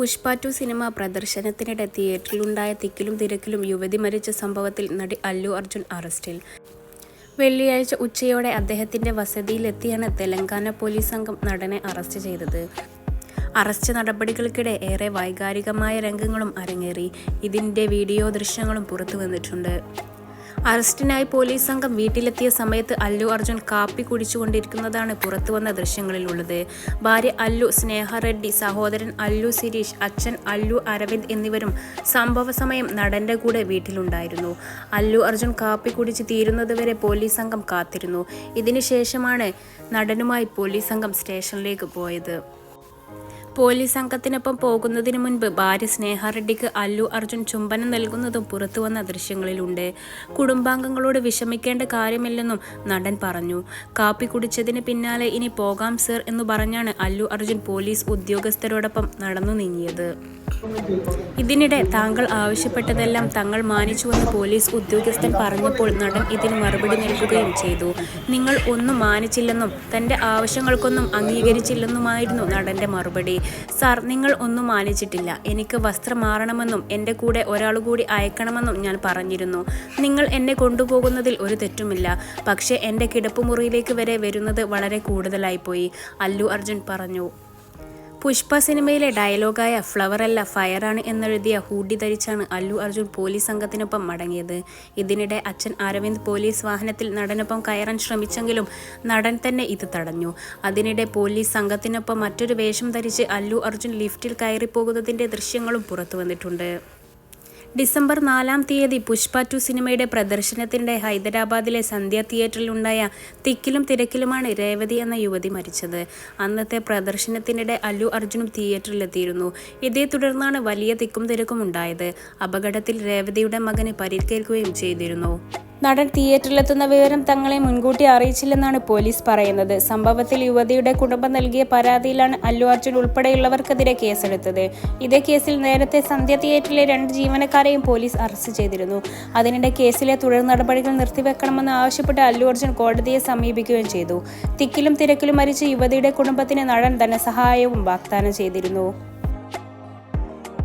Pushpa two cinema പ്രദർശനത്തിനിടെ തിയേറ്ററിലുണ്ടായ തിക്കിലും തിരക്കിലും യുവതി മരിച്ച സംഭവത്തിൽ നടി അല്ലു അർജുൻ അറസ്റ്റിൽ. വെള്ളിയാഴ്ച ഉച്ചയോടെ അദ്ദേഹത്തിന്റെ വസതിയിലെത്തിയാണ് തെലങ്കാന പോലീസ് സംഘം നടനെ അറസ്റ്റ് ചെയ്തത്. അറസ്റ്റ് നടപടികൾക്കിടെ ഏറെ വൈകാരികമായ രംഗങ്ങളും അരങ്ങേറി. ഇതിന്റെ വീഡിയോ ദൃശ്യങ്ങളും പുറത്തു വന്നിട്ടുണ്ട് അറസ്റ്റിനായി പോലീസ് സംഘം വീട്ടിലെത്തിയ സമയത്ത് അല്ലു അർജുൻ കാപ്പി കുടിച്ചുകൊണ്ടിരിക്കുന്നതാണ് പുറത്തുവന്ന ദൃശ്യങ്ങളിലുള്ളത്. ഭാര്യ അല്ലു സ്നേഹ റെഡ്ഡി സഹോദരൻ അല്ലു സിരീഷ് അച്ഛൻ അല്ലു അരവിന്ദ് എന്നിവരും സംഭവ സമയം നടന്റെ കൂടെ വീട്ടിലുണ്ടായിരുന്നു. അല്ലു അർജുൻ കാപ്പി കുടിച്ച് തീരുന്നതുവരെ പോലീസ് സംഘം കാത്തിരുന്നു. ഇതിനുശേഷമാണ് നടനുമായി പോലീസ് സംഘം സ്റ്റേഷനിലേക്ക് പോയത്. പോലീസ് സംഘത്തിനൊപ്പം പോകുന്നതിന് മുൻപ് ഭാര്യ സ്നേഹ റെഡ്ഡിക്ക് അല്ലു അർജുൻ ചുംബനം നൽകുന്നതും പുറത്തുവന്ന ദൃശ്യങ്ങളിലുണ്ട്. കുടുംബാംഗങ്ങളോട് വിഷമിക്കേണ്ട കാര്യമില്ലെന്നും നടൻ പറഞ്ഞു. കാപ്പി കുടിച്ചതിന് പിന്നാലെ ഇനി പോകാം സർ എന്ന് പറഞ്ഞാണ് അല്ലു അർജുൻ പോലീസ് ഉദ്യോഗസ്ഥരോടൊപ്പം നടന്നു നീങ്ങിയത്. ഇതിനിടെ താങ്കൾ ആവശ്യപ്പെട്ടതെല്ലാം തങ്ങൾ മാനിച്ചുവെന്ന് പോലീസ് ഉദ്യോഗസ്ഥൻ പറഞ്ഞപ്പോൾ നടൻ ഇതിന് മറുപടി നൽകുകയും ചെയ്തു. നിങ്ങൾ ഒന്നും മാനിച്ചില്ലെന്നും തന്റെ ആവശ്യങ്ങൾക്കൊന്നും അംഗീകരിച്ചില്ലെന്നുമായിരുന്നു നടന്റെ മറുപടി. സാർ നിങ്ങൾ ഒന്നും മാനിച്ചിട്ടില്ല എനിക്ക് വസ്ത്രം മാറണമെന്നും എന്റെ കൂടെ ഒരാൾ കൂടി അയക്കണമെന്നും ഞാൻ പറഞ്ഞിരുന്നു. നിങ്ങൾ എന്നെ കൊണ്ടുപോകുന്നതിൽ ഒരു തെറ്റുമില്ല. പക്ഷേ എന്റെ കിടപ്പുമുറിയിലേക്ക് വരെ വരുന്നത് വളരെ കൂടുതലായിപ്പോയി അല്ലു അർജുൻ പറഞ്ഞു. പുഷ്പ സിനിമയിലെ ഡയലോഗായ ഫ്ലവർ അല്ല ഫയറാണ് എന്നെഴുതിയ ഹൂഡി ധരിച്ചാണ് അല്ലു അർജുൻ പോലീസ് സംഘത്തിനൊപ്പം മടങ്ങിയത്. ഇതിനിടെ അച്ഛൻ അരവിന്ദ് പോലീസ് വാഹനത്തിൽ നടനൊപ്പം കയറാൻ ശ്രമിച്ചെങ്കിലും നടൻ തന്നെ ഇത് തടഞ്ഞു. അതിനിടെ പോലീസ് സംഘത്തിനൊപ്പം മറ്റൊരു വേഷം ധരിച്ച് അല്ലു അർജുൻ ലിഫ്റ്റിൽ കയറിപ്പോകുന്നതിന്റെ ദൃശ്യങ്ങളും പുറത്തു വന്നിട്ടുണ്ട് ഡിസംബർ നാലാം തീയതി പുഷ്പ ടു സിനിമയുടെ പ്രദർശനത്തിനിടെ ഹൈദരാബാദിലെ സന്ധ്യ തിയേറ്ററിലുണ്ടായ തിക്കിലും തിരക്കിലുമാണ് രേവതി എന്ന യുവതി മരിച്ചത്. അന്നത്തെ പ്രദർശനത്തിനിടെ അല്ലു അർജുനും തിയേറ്ററിലെത്തിയിരുന്നു. ഇതേ തുടർന്നാണ് വലിയ തിക്കും തിരക്കും ഉണ്ടായത്. അപകടത്തിൽ രേവതിയുടെ മകന് പരിക്കേൽക്കുകയും ചെയ്തിരുന്നു. നടൻ തിയേറ്ററിലെത്തുന്ന വിവരം തങ്ങളെ മുൻകൂട്ടി അറിയിച്ചില്ലെന്നാണ് പോലീസ് പറയുന്നത്. സംഭവത്തിൽ യുവതിയുടെ കുടുംബം നൽകിയ പരാതിയിലാണ് അല്ലു അർജുൻ ഉൾപ്പെടെയുള്ളവർക്കെതിരെ കേസെടുത്തത്. ഇതേ കേസിൽ നേരത്തെ സന്ധ്യ തിയേറ്ററിലെ രണ്ട് ജീവനക്കാരെയും പോലീസ് അറസ്റ്റ് ചെയ്തിരുന്നു. അതിനിടെ കേസിലെ തുടർ നടപടികൾ നിർത്തിവെക്കണമെന്ന് ആവശ്യപ്പെട്ട് അല്ലു അർജുൻ കോടതിയെ സമീപിക്കുകയും ചെയ്തു. തിക്കിലും തിരക്കിലും മരിച്ച യുവതിയുടെ കുടുംബത്തിന് നടൻ ധനസഹായവും വാഗ്ദാനം ചെയ്തിരുന്നു.